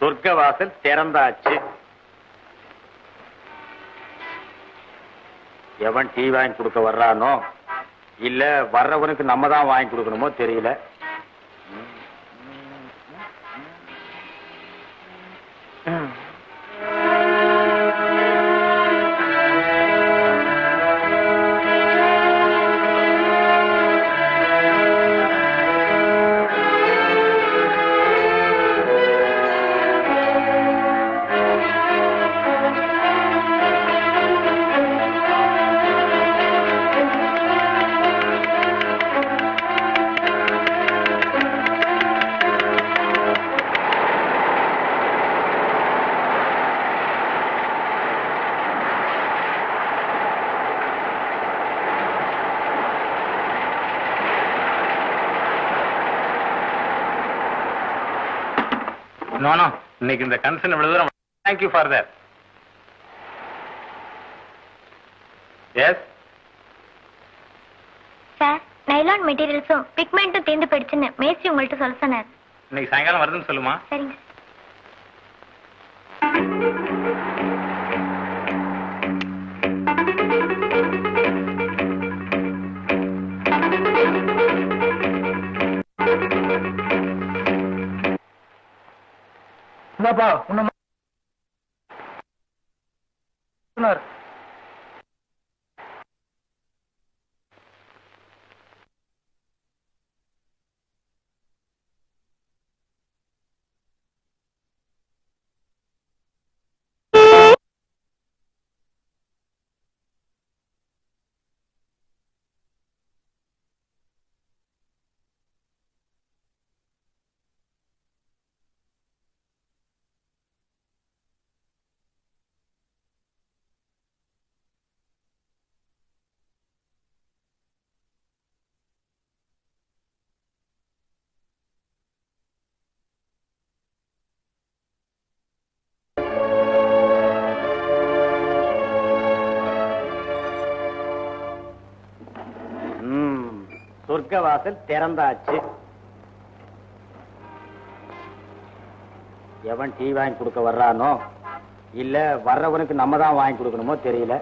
சொர்க்க வாசல் திறந்தாச்சு. எவன் டீ வாங்கி கொடுக்க வர்றானோ இல்ல வர்றவனுக்கு நம்ம தான் வாங்கி கொடுக்கணுமோ தெரியல. நோ நோ இன்னைக்கு இந்த கன்சர்ன் இவ்வளவு தூரம் thank you for that yes sir nylon மெட்டீரியல்ஸும் பிக்மெண்ட்டும் தீர்ந்து போயிடுச்சுன்னு மேஸ்திரி உங்கள்கிட்ட சொல்ல சொன்னார். இன்னைக்கு சாயங்காலம் வருதுன்னு சொல்லுமா? சரிங்க. என்னப்பா உன்ன சொர்க்க வாசல் திறந்தாச்சு. எவன் டீ வாங்கி கொடுக்க வர்றானோ இல்ல வர்றவனுக்கு நம்ம தான் வாங்கி கொடுக்கணுமோ தெரியல.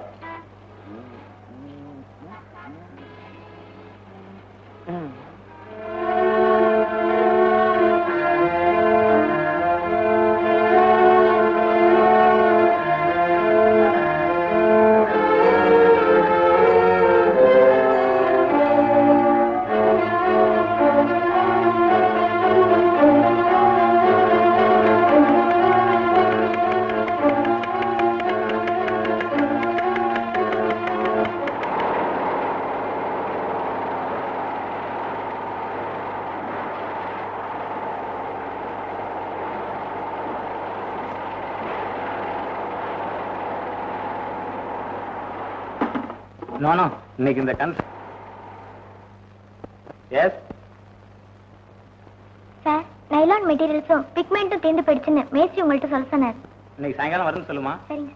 இன்னைக்கு இந்த கன்சர்ன் எஸ் சார் நைலான் மெட்டீரியல்ஸும் பிக்மெண்ட்டும் தீர்ந்து போயிடுச்சுன்னு மேஸ்திரி உங்கள்கிட்ட சொல்ல சொன்னார். இன்னைக்கு சாயங்காலம் வருதுன்னு சொல்லுமா? சரிங்க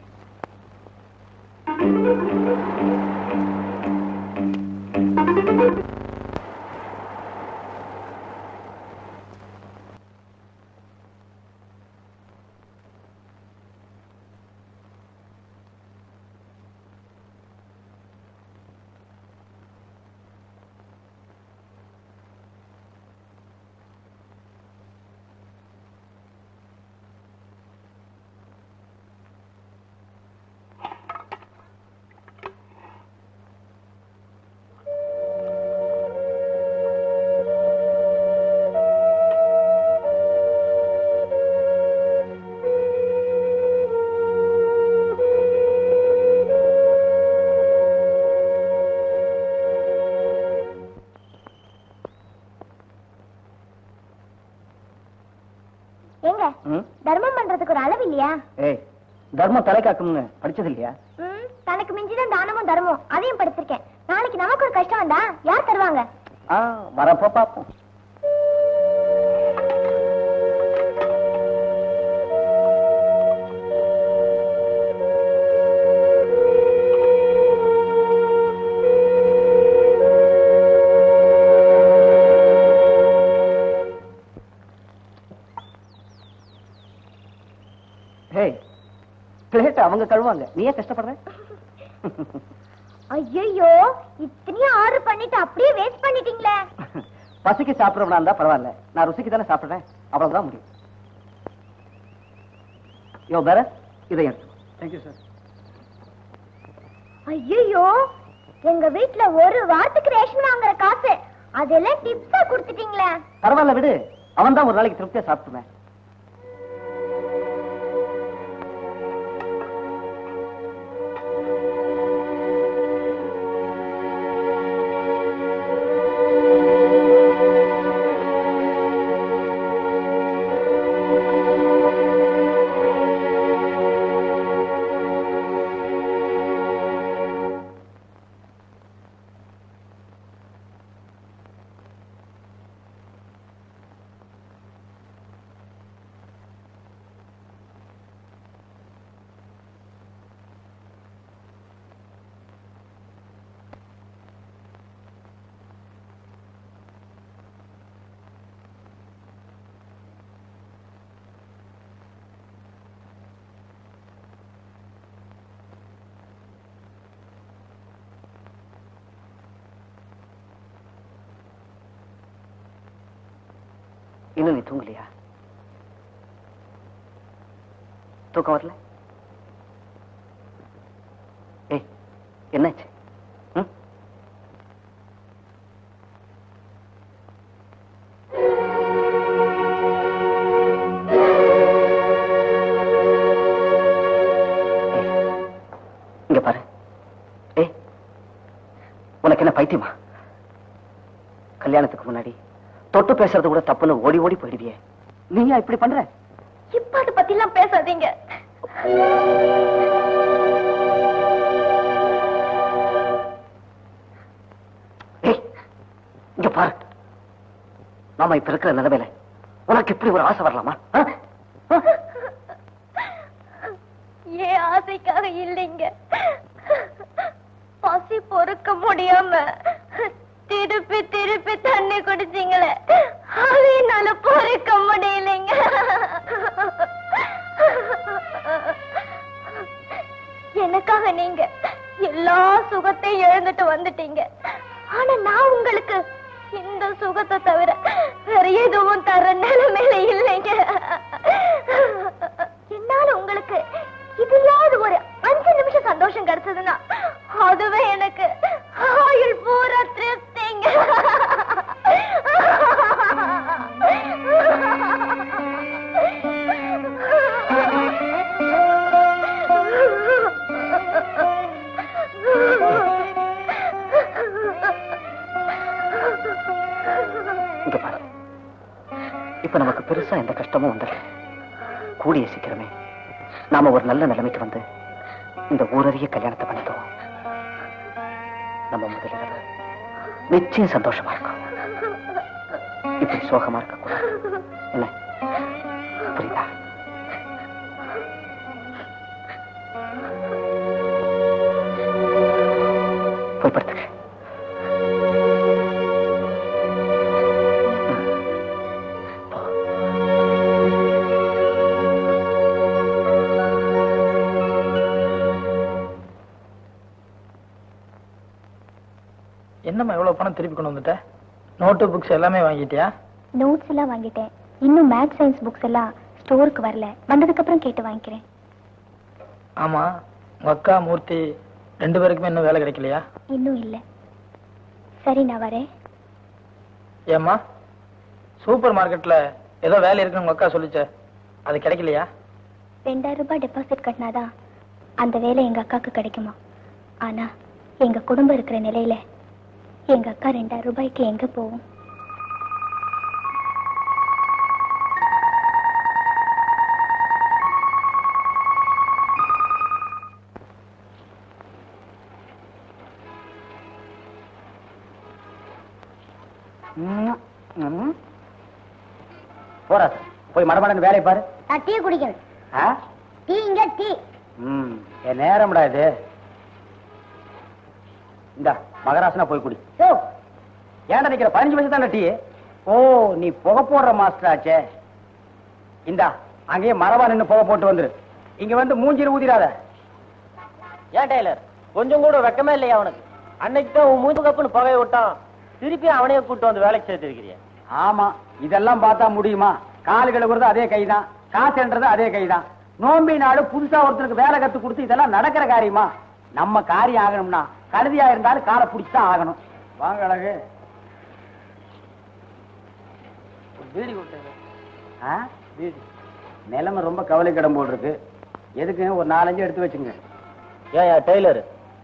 ஏங்க தர்மம் பண்றதுக்கு ஒரு அளவு இல்லையா? ஏய் தர்மம் தலை காக்கும்னு படிச்சது இல்லையா? தனக்கு மிஞ்சிதான் தானமும் தர்மம் அதையும் படிச்சிருக்கேன். நாளைக்கு நமக்கு ஒரு கஷ்டம் வந்தா யார் தருவாங்க? வரப்போ பார்ப்போம். பிளேட் அவங்க கழுவாங்க. நீ ஏன் கஷ்டப்படுற? ஐயோ இத்தனையும் ஆர்டர் பண்ணிட்டு அப்படியே வேஸ்ட் பண்ணிட்டீங்களே. பசிக்கு சாப்பிடுறவனா இருந்தா பரவாயில்ல. நான் ருசிக்கு தானே சாப்பிடுறேன். அவ்வளவுதான் முடியும். யோ பேர இதை எடுத்து தேங்க்யூ சார் ஐயோ எங்க வீட்ல ஒரு வாரத்துக்கு ரேஷன் வாங்குற காசு. அதெல்லாம் டிப்ஸா கொடுத்துட்டீங்களே. பரவாயில்ல விடு. அவன் தான் ஒரு நாளைக்கு திருப்தியா சாப்பிட்டுவேன் இன்னும் நீ தூங்கலையா? தூக்கம் வரல? ஏய் என்னாச்சு? இங்க பாரு. ஏய் உனக்கு என்ன பைத்தியமா? கல்யாணத்துக்கு முன்னாடி தொட்டு பேசுறது கூட தப்புன்னு ஓடி ஓடி போயிடுவியே. நீயா இப்படி பண்ற? இப்ப அதை பத்தி எல்லாம் பேசாதீங்க இங்க பாரு. நாம இப்ப இருக்கிற நிலைமையில உனக்கு இப்படி ஒரு ஆசை வரலாமா? ஏன் ஆசைக்காக இல்லைங்க. பசி பொறுக்க முடியாம. திருப்பி திருப்பி தண்ணி குடிச்சீங்களே. அது என்னால பொறுக்க முடியலைங்க. எனக்காக நீங்க எல்லா சுகத்தையும் எழுந்துட்டு வந்துட்டீங்க. ஆனா நான் உங்களுக்கு இந்த சுகத்தை தவிர வேற எதுவும் தர நிலைமையில இல்லைங்க. என்னால உங்களுக்கு இதுலாவது ஒரு அஞ்சு நிமிஷம் சந்தோஷம் கிடைச்சதுன்னா அதுவே எனக்கு ஆயுள் பூரா திருப்தி. இப்ப நமக்கு பெருசா எந்த கஷ்டமும் வந்துடல கூடிய சீக்கிரமே நாம ஒரு நல்ல நிலைமைக்கு வந்து இந்த ஊரறிய கல்யாணத்தை பண்ணிக்குவோம். நம்ம முதலில் நிச்சயம் சந்தோஷமா இருக்கும். இப்படி சோகமா இருக்க கூடாது என்ன? என்னம்மா எவ்வளவு பணம் திருப்பி கொண்டு வந்துட்ட? நோட்டு புக்ஸ் எல்லாமே வாங்கிட்டியா? நோட்ஸ் எல்லாம் வாங்கிட்டேன். இன்னும் மேத்ஸ் சயின்ஸ் புக்ஸ் எல்லாம் ஸ்டோருக்கு வரல. வந்ததுக்கு அப்புறம் கேட்டு வாங்கிக்கிறேன். ஆமா உங்க அக்கா மூர்த்தி ரெண்டு பேருக்குமே இன்னும் வேலை கிடைக்கலையா? இன்னும் இல்ல. சரி நான் வரேன். ஏம்மா சூப்பர் மார்க்கெட்ல ஏதோ வேலை இருக்குன்னு உங்க அக்கா சொல்லிச்சே. அது கிடைக்கலையா? ரெண்டாயிரம் ரூபாய் டெபாசிட் கட்டினாதான் அந்த வேலை எங்க அக்காக்கு கிடைக்குமா? ஆனா எங்க குடும்பம் இருக்கிற நிலையில எங்க அக்கா ரெண்டாயிரம் ரூபாய்க்கு எங்க போகும் ம், ம். போடா சார். போய் மடமடன்னு வேலையை பாரு நான் டீ குடிக்கணும் ஆ? டீ இங்க டீ ம் என் நேரம்டா இது இந்த மகராசனா போய் குடி. ஏன்டா நிக்கிற? பதினஞ்சு வயசு தானே டீ. ஓ நீ புகை போடுற மாஸ்டர் ஆச்சே. இந்தா அங்கேயே மரவா நின்னு புகை போட்டு வந்துரு. இங்க வந்து மூஞ்சில ஊதிராத ஏன் டெய்லர்? கொஞ்சம் கூட வெக்கமே இல்லையா அவனுக்கு அன்னைக்கு தான் உன் மூஞ்சு கப்புன்னு புகைய விட்டான். திருப்பி அவனையே கூட்டு வந்து வேலைக்கு சேர்த்திருக்கிறிய. ஆமா இதெல்லாம் பார்த்தா முடியுமா? காலு கழுவுறது அதே கைதான். காசுன்றது அதே கைதான். நோம்பி நாடு புதுசா ஒருத்தருக்கு வேலை கத்து கொடுத்து இதெல்லாம் நடக்கிற காரியமா? நம்ம காரியம் ஆகணும்னா கழுதியா இருந்தாலும் காலை பிடிச்சுதான் ஆகணும். வாங்க அழகு. பீடி பீடி. நிலைமை ரொம்ப கவலைக்கிடம் போல் இருக்கு எதுக்கு? ஒரு நாலஞ்சு எடுத்து வச்சுங்க. ஏயா டெய்லர்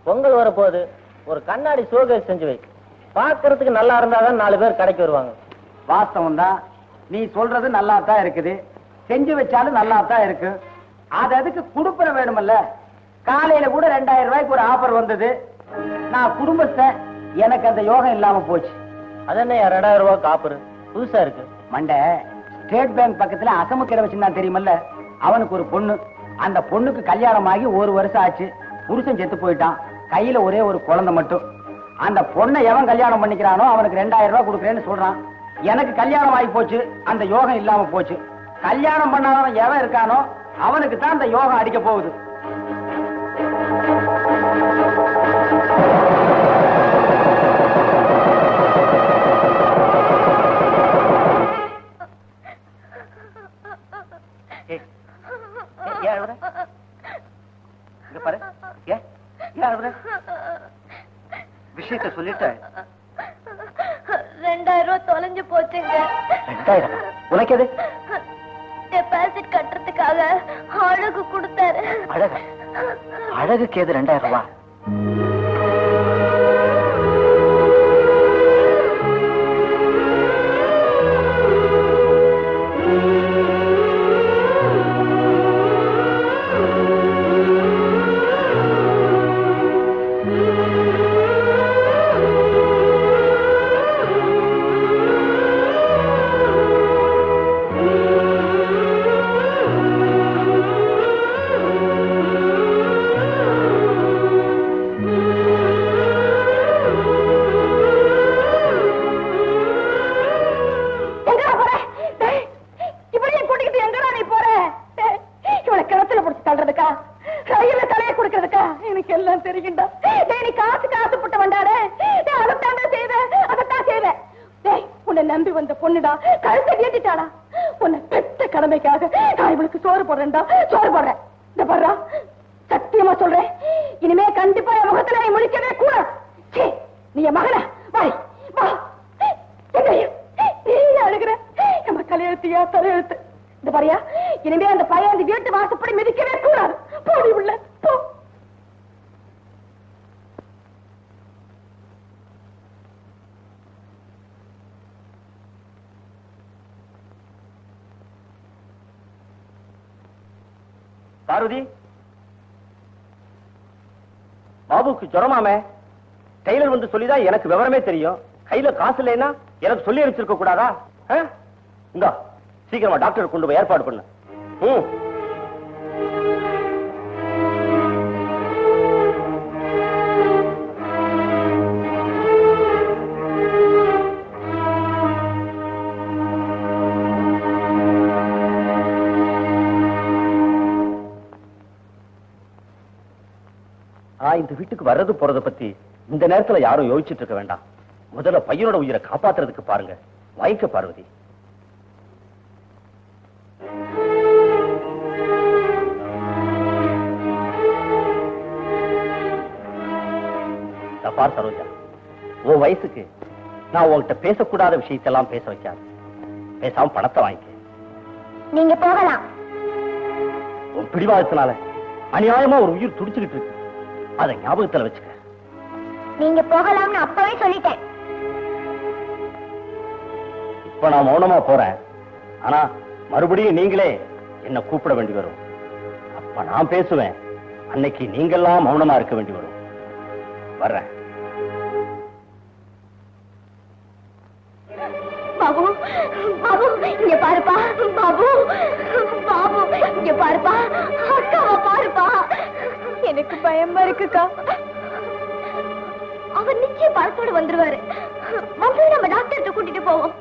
பொங்கல் வரப்போகுது. ஒரு கண்ணாடி சோகேஸ் செஞ்சு வை. பார்க்கறதுக்கு நல்லா இருந்தாதான் நாலு பேர் கடைக்கு வருவாங்க. வாஸ்தவம் தான். நீ சொல்றது நல்லா தான் இருக்குது. செஞ்சு வச்சாலும் நல்லா தான் இருக்கு. அது அதுக்கு குடுப்பன வேணுமல்ல. காலையில கூட ரெண்டாயிரம் ரூபாய்க்கு ஒரு ஆஃபர் வந்தது. நான் குடும்பஸ்தன் எனக்கு அந்த யோகம் இல்லாம போச்சு. அது என்ன ரெண்டாயிரம் ரூபாய் காப்புரு. புதுசா இருக்கு. மண்டை ஸ்டேட் பேங்க் பக்கத்துல அசமுக்கிற வச்சிருந்தான் தெரியுமல்ல? அவனுக்கு ஒரு பொண்ணு. அந்த பொண்ணுக்கு கல்யாணம் ஆகி ஒரு வருஷம் ஆச்சு. புருஷன் செத்து போயிட்டான். கையில ஒரே ஒரு குழந்தை மட்டும். அந்த பொண்ணை எவன் கல்யாணம் பண்ணிக்கிறானோ அவனுக்கு ரெண்டாயிரம் ரூபாய் கொடுக்குறேன்னு சொல்றான். எனக்கு கல்யாணம் ஆகி போச்சு. அந்த யோகம் இல்லாம போச்சு. கல்யாணம் பண்ணாதவன் எவன் இருக்கானோ அவனுக்கு தான் அந்த யோகம் அடிக்க போகுது. ரெண்டாயிரம் ரூபாய் தொலைஞ்சு போச்சுங்க. ரெண்டாயிரம்? உனக்கு எது? டெபாசிட் கட்டுறதுக்காக அழகு கொடுத்தாரு. அழகு? அழகுக்கு எது ரெண்டாயிரம் ரூபாய் நான் இவளுக்கு சோறு போடுறேன்டா சோறு போடுறேன். இந்த பாருடா சத்தியமா சொல்றேன். இனிமே கண்டிப்பா என் முகத்துல நீ முடிக்கவே கூட நீ என் மகன வாய் வா. எங்கய்யா நீ அழுகிற. நம்ம தலையெழுத்தியா தலையெழுத்து. இந்த பாரியா இனிமே அந்த பையன் அந்த வீட்டு வாசப்படி மிதிக்கவே கூடாது. போடி உள்ள. பார்வதி பாபுக்கு ஜுரமாமே டெய்லர் வந்து சொல்லிதான் எனக்கு விவரமே தெரியும். கையில காசு இல்லைன்னா எனக்கு சொல்லி அனுப்பிச்சிருக்க கூடாதா? ஆ? இந்தா சீக்கிரமா டாக்டர் கொண்டு போய் ஏற்பாடு பண்ணு. ம். நான் இந்த வீட்டுக்கு வர்றது போறத பத்தி இந்த நேரத்துல யாரும் யோசிச்சுட்டு இருக்க வேண்டாம். முதல்ல பையனோட உயிரை காப்பாத்துறதுக்கு பாருங்க. வாய்க்க பார்வதி. பார் சரோஜா உன் வயசுக்கு நான் உன்கிட்ட பேசக்கூடாத விஷயத்தெல்லாம் பேச வைக்காது. பேசாம பணத்தை வாங்கிக்க. நீங்க போகலாம். உன் பிடிவாதத்தினால அநியாயமா ஒரு உயிர் துடிச்சுக்கிட்டு இருக்கு. அதை ஞாபகத்துல வச்சுக்க. நீங்க போகலாம்னு அப்பவே சொல்லிட்டேன். இப்ப நான் மௌனமா போறேன். ஆனா மறுபடியும் நீங்களே என்ன கூப்பிட வேண்டி வரும். அப்ப நான் பேசுவேன். அன்னைக்கு நீங்கெல்லாம் மௌனமா இருக்க வேண்டி வரும். வர்றேன். பாபு பாபு இங்க பாருப்பா. பாபு பாபு இங்க பாருப்பா. எனக்கு பயமா இருக்குக்கா. அவர் நிச்சயம் பழத்தோடு வந்துருவாரு. வந்து நம்ம டாக்டர்கிட்ட கூட்டிட்டு போவோம்.